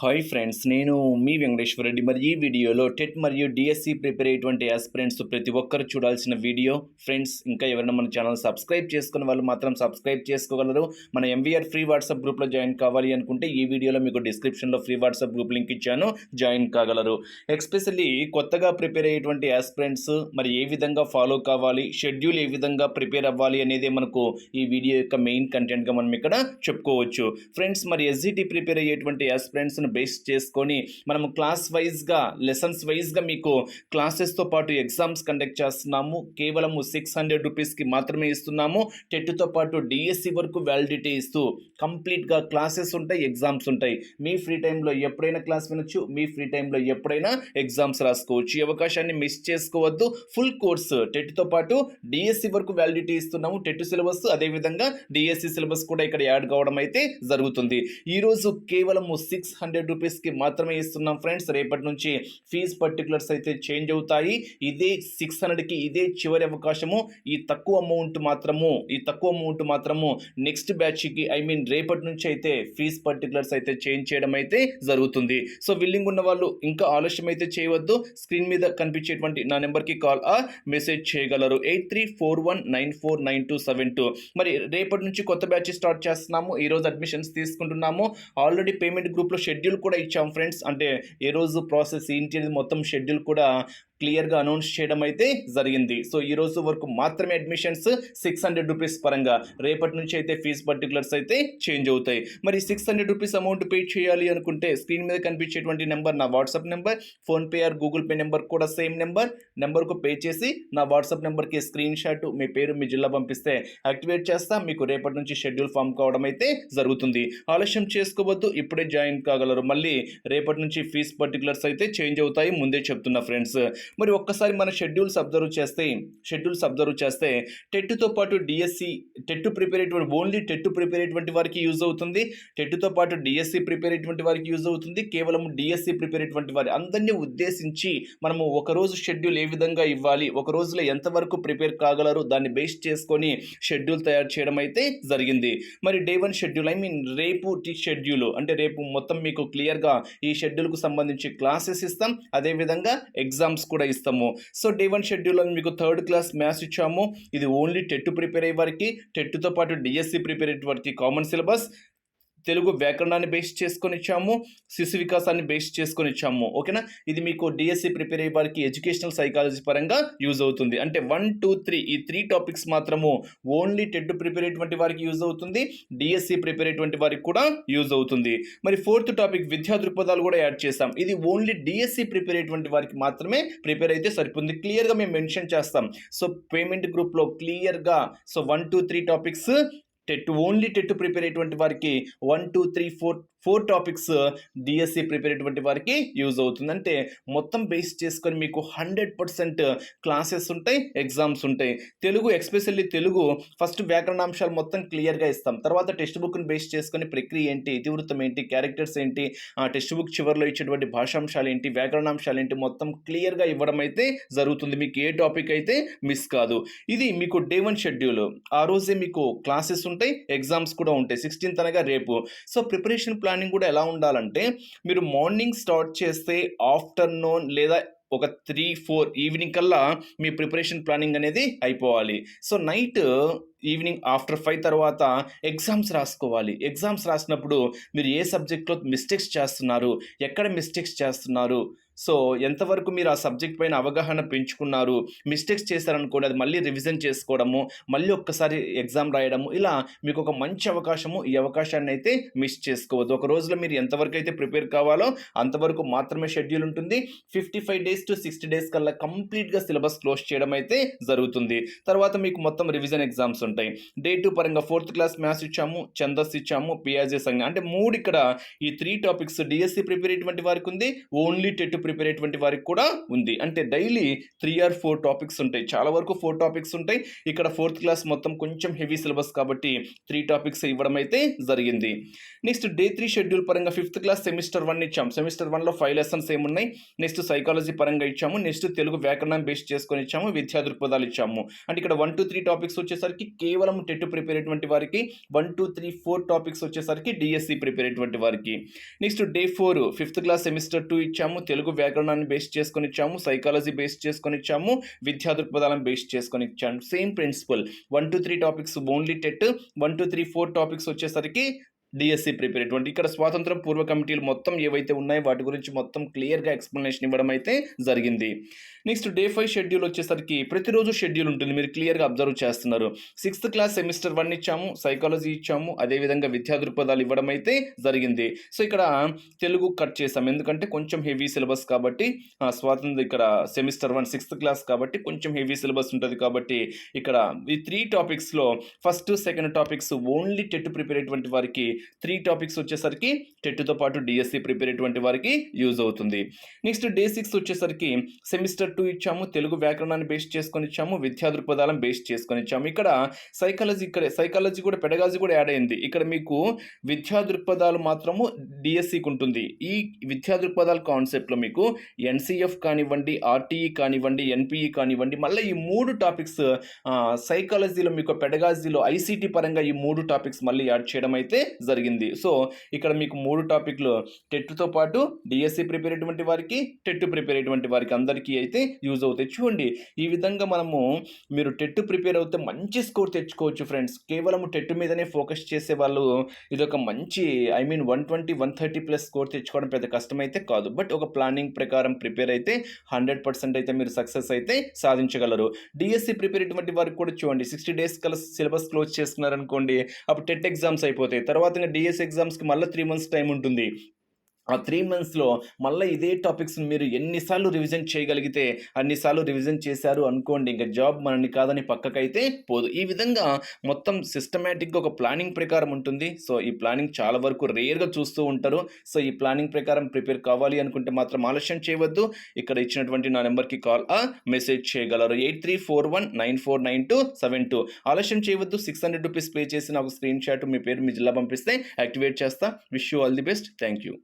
Hi friends నేను మీ వెంకటేశ్వర రెడ్డి. మరి ఈ వీడియోలో టెట్ మరియు డిఎస్సి ప్రిపేర్ అయ్యేటువంటి ఆస్పిరెంట్స్ ప్రతి ఒక్కరు చూడాల్సిన వీడియో. ఫ్రెండ్స్ ఇంకా ఎవరైనా మన ఛానల్ సబ్స్క్రైబ్ చేసుకున్న వాళ్ళు మాత్రం సబ్స్క్రైబ్ చేసుకోగలరు. మన ఎంవీఆర్ ఫ్రీ వాట్సాప్ గ్రూప్లో జాయిన్ కావాలి అనుకుంటే ఈ వీడియోలో మీకు డిస్క్రిప్షన్లో ఫ్రీ వాట్సాప్ గ్రూప్ లింక్ ఇచ్చాను. జాయిన్ కాగలరు. ఎక్స్పెషల్లీ కొత్తగా ప్రిపేర్ అయ్యేటువంటి ఆస్పిరెంట్స్ మరి ఏ విధంగా ఫాలో కావాలి షెడ్యూల్ ఏ విధంగా ప్రిపేర్ అవ్వాలి అనేది మనకు ఈ వీడియో యొక్క మెయిన్ కంటెంట్గా మనం ఇక్కడ చెప్పుకోవచ్చు. ఫ్రెండ్స్ మరి ఎస్జిటి ప్రిపేర్ అయ్యేటువంటి ఆస్పిరెంట్స్ను బేస్ చేసుకొని మనము క్లాస్ వైజ్గా లెసన్స్ వైజ్గా మీకు క్లాసెస్తో పాటు ఎగ్జామ్స్ కండక్ట్ చేస్తున్నాము. కేవలము సిక్స్ హండ్రెడ్ రూపీస్కి మాత్రమే ఇస్తున్నాము. టెట్తో పాటు డిఎస్సి వరకు వ్యాలిడిటీ ఇస్తూ కంప్లీట్గా క్లాసెస్ ఉంటాయి ఎగ్జామ్స్ ఉంటాయి. మీ ఫ్రీ టైంలో ఎప్పుడైనా క్లాస్ వినొచ్చు. మీ ఫ్రీ టైంలో ఎప్పుడైనా ఎగ్జామ్స్ రాసుకోవచ్చు. ఈ అవకాశాన్ని మిస్ చేసుకోవద్దు. ఫుల్ కోర్స్ టెట్తో పాటు డిఎస్సి వరకు వ్యాలిడిటీ ఇస్తున్నాము. టెట్ సిలబస్ అదేవిధంగా డిఎస్సి సిలబస్ కూడా ఇక్కడ యాడ్ కావడం అయితే జరుగుతుంది. ఈరోజు కేవలము సిక్స్ హండ్రెడ్ హండ్రెడ్ రూపీస్కి మాత్రమే ఇస్తున్నాం ఫ్రెండ్స్. రేపటి నుంచి ఫీజ్ పర్టికులర్స్ అయితే చేంజ్ అవుతాయి. ఇదే సిక్స్ హండ్రెడ్కి ఇదే చివరి అవకాశము. ఈ తక్కువ అమౌంట్ మాత్రము ఈ తక్కువ అమౌంట్ మాత్రము నెక్స్ట్ బ్యాచ్కి ఐ మీన్ రేపటి నుంచి అయితే ఫీజ్ పర్టికులర్స్ అయితే చేంజ్ చేయడం అయితే జరుగుతుంది. సో విల్లింగ్ ఉన్న వాళ్ళు ఇంకా ఆలస్యం అయితే చేయవద్దు. స్క్రీన్ మీద కనిపించేటువంటి నా నెంబర్కి కాల్ ఆ మెసేజ్ చేయగలరు. Eight three four one nine four nine two seven two. మరి రేపటి నుంచి కొత్త బ్యాచ్ స్టార్ట్ చేస్తున్నాము. ఈ రోజు అడ్మిషన్స్ తీసుకుంటున్నాము. ఆల్రెడీ పేమెంట్ గ్రూప్లో షెడ్యూల్ షెడ్యూల్ కూడా ఇచ్చాం ఫ్రెండ్స్ అంటే ఏ రోజు ప్రాసెస్ ఏంటి అనేది మొత్తం షెడ్యూల్ కూడా క్లియర్గా అనౌన్స్ చేయడం అయితే జరిగింది. సో ఈ రోజు వరకు మాత్రమే అడ్మిషన్స్ సిక్స్ హండ్రెడ్ రూపీస్ పరంగా. రేపటి నుంచి అయితే ఫీజ్ పర్టికులర్స్ అయితే చేంజ్ అవుతాయి. మరి six hundred rupees amount pay చేయాలి అనుకుంటే స్క్రీన్ మీద కనిపించేటువంటి నెంబర్ నా WhatsApp number PhonePe or Google Pay number కూడా సేమ్ నెంబర్. నెంబర్కు పే చేసి నా వాట్సాప్ నెంబర్కి స్క్రీన్ షాట్ మీ పేరు మీ జిల్లా పంపిస్తే యాక్టివేట్ చేస్తా. మీకు రేపటి నుంచి షెడ్యూల్ ఫామ్ కావడం అయితే జరుగుతుంది. ఆలస్యం చేసుకోవద్దు ఇప్పుడే జాయిన్ కాగలరు. మళ్ళీ రేపటి నుంచి ఫీజ్ పర్టికులర్స్ అయితే చేంజ్ అవుతాయి. ముందే చెప్తున్నా ఫ్రెండ్స్. మరి ఒక్కసారి మన షెడ్యూల్స్ అబ్జర్వ్ చేస్తే షెడ్యూల్స్ అబ్జర్వ్ చేస్తే టెట్తో పాటు డిఎస్సి టెట్ ప్రిపేర్ అయ్యేటువంటి ఓన్లీ టెట్ ప్రిపేర్ అయ్యేటువంటి వారికి యూజ్ అవుతుంది. టెట్తో పాటు డిఎస్సి ప్రిపేర్ అయ్యేటువంటి వారికి యూజ్ అవుతుంది. కేవలం డిఎస్సి ప్రిపేర్ అయ్యేటువంటి వారి అందరినీ ఉద్దేశించి మనము ఒక రోజు షెడ్యూల్ ఏ విధంగా ఇవ్వాలి ఒక రోజులో ఎంతవరకు ప్రిపేర్ కాగలరు దాన్ని బేస్ చేసుకొని షెడ్యూల్ తయారు చేయడం అయితే జరిగింది. మరి day one schedule I mean రేపు టీ షెడ్యూల్ అంటే రేపు మొత్తం మీకు క్లియర్గా ఈ షెడ్యూల్కు సంబంధించి క్లాసెస్ ఇస్తాం. అదేవిధంగా ఎగ్జామ్స్ కూడా ఇస్తాము. సో డే వన్ షెడ్యూల్ అని మీకు థర్డ్ క్లాస్ మ్యాథ్స్ ఇచ్చాము. ఇది ఓన్లీ టెట్ ప్రిపేర్ అయ్యే వారికి టెట్తో పాటు డిఎస్సి ప్రిపేర్ అయ్యే వారికి కామన్ సిలబస్. తెలుగు వ్యాకరణాన్ని బేస్ చేసుకొని ఇచ్చాము శిశు వికాసాన్ని బేస్ చేసుకొని ఇచ్చాము ఓకేనా ఇది మీకు డిఎస్సి ప్రిపేర్ అయ్యే వారికి ఎడ్యుకేషనల్ సైకాలజీ పరంగా యూజ్ అవుతుంది. అంటే వన్ టూ త్రీ ఈ త్రీ టాపిక్స్ మాత్రము ఓన్లీ టెట్ ప్రిపేర్ అయ్యేటువంటి వారికి యూజ్ అవుతుంది డిఎస్సి ప్రిపేర్ అయ్యేటువంటి వారికి కూడా యూజ్ అవుతుంది. మరి ఫోర్త్ టాపిక్ విద్యా దృక్పథాలు కూడా యాడ్ చేస్తాం ఇది ఓన్లీ డిఎస్సి ప్రిపేర్ అయ్యేటువంటి వారికి మాత్రమే ప్రిపేర్ అయితే సరిపోతుంది. క్లియర్గా మేము మెన్షన్ చేస్తాం. సో పేమెంట్ గ్రూప్లో క్లియర్గా so one two three topics TET only TET prepare అయ్యేటువంటి వారికి one two three four four topics DSC prepare అయ్యేటువంటి వారికి యూజ్ అవుతుంది. అంటే మొత్తం బేస్ చేసుకొని మీకు హండ్రెడ్ పర్సెంట్ క్లాసెస్ ఉంటాయి ఎగ్జామ్స్ ఉంటాయి. తెలుగు ఎక్స్పెషల్లీ తెలుగు ఫస్ట్ వ్యాకరణాంశాలు మొత్తం క్లియర్గా ఇస్తాం. తర్వాత టెక్స్ట్ బుక్ని బేస్ చేసుకొని ప్రక్రియ ఏంటి ఇతివృత్తం ఏంటి క్యారెక్టర్స్ ఏంటి ఆ టెక్స్ట్ బుక్ చివరిలో ఇచ్చేటువంటి భాషాంశాలు ఏంటి వ్యాకరణాంశాలు ఏంటి మొత్తం క్లియర్గా ఇవ్వడం అయితే జరుగుతుంది. మీకు ఏ టాపిక్ అయితే మిస్ కాదు. ఇది మీకు డే వన్ షెడ్యూల్ ఆ రోజే మీకు క్లాసెస్ ఉంటాయి ఎగ్జామ్స్ కూడా ఉంటాయి. సిక్స్టీన్త్ అనగా రేపు. సో ప్రిపరేషన్ ప్లాన్ ప్లానింగ్ కూడా ఎలా ఉండాలంటే మీరు మార్నింగ్ స్టార్ట్ చేస్తే ఆఫ్టర్నూన్ లేదా ఒక త్రీ ఫోర్ ఈవినింగ్ కల్లా మీ ప్రిపరేషన్ ప్లానింగ్ అనేది అయిపోవాలి. So night evening after five తర్వాత ఎగ్జామ్స్ రాసుకోవాలి. ఎగ్జామ్స్ రాసినప్పుడు మీరు ఏ సబ్జెక్ట్లో మిస్టేక్స్ చేస్తున్నారు? ఎక్కడ మిస్టేక్స్ చేస్తున్నారు? సో ఎంతవరకు మీరు ఆ సబ్జెక్ట్ పైన అవగాహన పెంచుకున్నారు? మిస్టేక్స్ చేశారనుకోండి అది మళ్ళీ రివిజన్ చేసుకోవడము మళ్ళీ ఒక్కసారి ఎగ్జామ్ రాయడము ఇలా మీకు ఒక మంచి అవకాశము ఈ అవకాశాన్ని అయితే మిస్ చేసుకోవద్దు. ఒక రోజులో మీరు ఎంతవరకు అయితే ప్రిపేర్ కావాలో అంతవరకు మాత్రమే షెడ్యూల్ ఉంటుంది. Fifty five days to sixty days కల్లా కంప్లీట్గా సిలబస్ క్లోజ్ చేయడం అయితే జరుగుతుంది. తర్వాత మీకు మొత్తం రివిజన్ ఎగ్జామ్స్ ఉంటాయి. డే టూ పరంగా ఫోర్త్ క్లాస్ మ్యాథ్స్ ఇచ్చాము ఛందస్ ఇచ్చాము పియాజే సంఘ. అంటే మూడు ఇక్కడ ఈ త్రీ టాపిక్స్ డిఎస్సి ప్రిపేర్ అయ్యేటువంటి వారికి ఉంది ఓన్లీ టెట్ ప్రిపేర్ అయ్యేటువంటి వారికి కూడా ఉంది. అంటే daily three or four topics ఉంటాయి. చాలా వరకు ఫోర్ టాపిక్స్ ఉంటాయి. ఇక్కడ ఫోర్త్ క్లాస్ మొత్తం కొంచెం హెవీ సిలబస్ కాబట్టి త్రీ టాపిక్స్ ఇవ్వడం అయితే జరిగింది. నెక్స్ట్ డే త్రీ షెడ్యూల్ పరంగా ఫిఫ్త్ క్లాస్ సెమిస్టర్ వన్ ఇచ్చాం. సెమిస్టర్ వన్లో ఫైవ్ లెసన్స్ ఏమున్నాయి? నెక్స్ట్ సైకాలజీ పరంగా ఇచ్చాము. నెక్స్ట్ తెలుగు వ్యాకరణం బేస్ చేసుకొని ఇచ్చాము. విద్యా దృక్పథాలు ఇచ్చాము. అంటే ఇక్కడ వన్ టూ త్రీ టాపిక్స్ వచ్చేసరికి కేవలం టెట్ ప్రిపేర్ అయ్యేటువంటి వారికి one two three four topics వచ్చేసరికి డిఎస్సి ప్రిపేర్ అయ్యేటువంటి వారికి. Next day four fifth class semester two ఇచ్చాము. తెలుగు వ్యాకరణాన్ని బేస్ చేసుకొని ఇచ్చాము సైకాలజీ బేస్ చేసుకొని ఇచ్చాము విద్యా దృక్పథాలను బేస్ చేసుకొని ఇచ్చాము same principle one two three topics only TET one two three four topics వచ్చేసరికి డిఎస్సి ప్రిపేర్ అటువంటి ఇక్కడ స్వాతంత్రం పూర్వ కమిటీలు మొత్తం ఏవైతే ఉన్నాయో వాటి గురించి మొత్తం క్లియర్గా ఎక్స్ప్లెనేషన్ ఇవ్వడం అయితే జరిగింది. నెక్స్ట్ డే ఫైవ్ షెడ్యూల్ వచ్చేసరికి ప్రతిరోజు షెడ్యూల్ ఉంటుంది. మీరు క్లియర్గా అబ్జర్వ్ చేస్తున్నారు. సిక్స్త్ క్లాస్ సెమిస్టర్ వన్ ఇచ్చాము. సైకాలజీ ఇచ్చాము. అదేవిధంగా విద్యా దృక్పథాలు ఇవ్వడం అయితే జరిగింది. సో ఇక్కడ తెలుగు కట్ చేసాం ఎందుకంటే కొంచెం హెవీ సిలబస్ కాబట్టి స్వాతంత్ర ఇక్కడ సెమిస్టర్ వన్ సిక్స్త్ క్లాస్ కాబట్టి కొంచెం హెవీ సిలబస్ ఉంటుంది కాబట్టి ఇక్కడ ఈ three టాపిక్స్లో first second topics only TET prepare అయ్యేటువంటి వారికి త్రీ టాపిక్స్ వచ్చేసరికి టెట్తో పాటు డిఎస్సి ప్రిపేర్ అయ్యేటువంటి వారికి యూజ్ అవుతుంది. నెక్స్ట్ డే సిక్స్ వచ్చేసరికి సెమిస్టర్ టూ ఇచ్చాము తెలుగు వ్యాకరణాన్ని బేస్ చేసుకొని ఇచ్చాము విద్యా దృక్పథాలను బేస్ చేసుకొని ఇచ్చాము. ఇక్కడ సైకాలజీ ఇక్కడ సైకాలజీ కూడా పెడగాజీ కూడా యాడ్ అయింది. ఇక్కడ మీకు విద్యా దృక్పథాలు మాత్రము డిఎస్సికి ఉంటుంది. ఈ విద్యా దృక్పథాల కాన్సెప్ట్లో మీకు ఎన్సిఎఫ్ కానివ్వండి ఆర్టీఈ కానివ్వండి ఎన్పిఈ కానివ్వండి మళ్ళీ ఈ మూడు టాపిక్స్ సైకాలజీలో మీకు పెడగాజీలో ఐసీటీ పరంగా ఈ మూడు టాపిక్స్ మళ్ళీ యాడ్ చేయడం అయితే జరిగింది. సో ఇక్కడ మీకు మూడు టాపిక్లు. టెట్తో పాటు డిఎస్సి ప్రిపేర్ అయ్యేటువంటి వారికి టెట్ ప్రిపేర్ అయ్యేటువంటి వారికి అందరికీ అయితే యూజ్ అవుతాయి. చూడండి ఈ విధంగా మనము మీరు టెట్ ప్రిపేర్ అవుతే మంచి స్కోర్ తెచ్చుకోవచ్చు ఫ్రెండ్స్. కేవలం టెట్ మీదనే ఫోకస్ చేసే వాళ్ళు ఇది ఒక మంచి I mean one twenty one thirty plus score తెచ్చుకోవడం పెద్ద కష్టమైతే కాదు. బట్ ఒక ప్లానింగ్ ప్రకారం ప్రిపేర్ అయితే హండ్రెడ్ పర్సెంట్ అయితే మీరు సక్సెస్ అయితే సాధించగలరు. డిఎస్సి ప్రిపేర్ అయ్యేటువంటి వారికి కూడా చూడండి సిక్స్టీ డేస్ కల సిలబస్ క్లోజ్ చేస్తున్నారనుకోండి అప్పుడు టెట్ ఎగ్జామ్స్ అయిపోతాయి. తర్వాత ఇంకా డిఎస్ ఎగ్జామ్స్కి మళ్ళీ త్రీ మంత్స్ టైం ఉంటుంది. ఆ త్రీ మంత్స్లో మళ్ళీ ఇదే టాపిక్స్ మీరు ఎన్నిసార్లు రివిజన్ చేయగలిగితే అన్నిసార్లు రివిజన్ చేశారు అనుకోండి ఇంకా జాబ్ మనల్ని కాదని పక్కకైతే పోదు. ఈ విధంగా మొత్తం సిస్టమేటిక్గా ఒక ప్లానింగ్ ప్రకారం ఉంటుంది. సో ఈ ప్లానింగ్ చాలా వరకు రేర్గా చూస్తూ ఉంటారు. సో ఈ ప్లానింగ్ ప్రకారం ప్రిపేర్ కావాలి అనుకుంటే మాత్రం ఆలస్యం చేయవద్దు. ఇక్కడ ఇచ్చినటువంటి నా నెంబర్కి కాల్ ఆ మెసేజ్ చేయగలరు. Eight three four one nine four nine two seven two. ఆలస్యం చేయవద్దు. సిక్స్ హండ్రెడ్ రూపీస్ పే చేసి నాకు స్క్రీన్ షాట్ మీ పేరు మీ జిల్లా పంపిస్తే యాక్టివేట్ చేస్తా. Wish you all the best thank you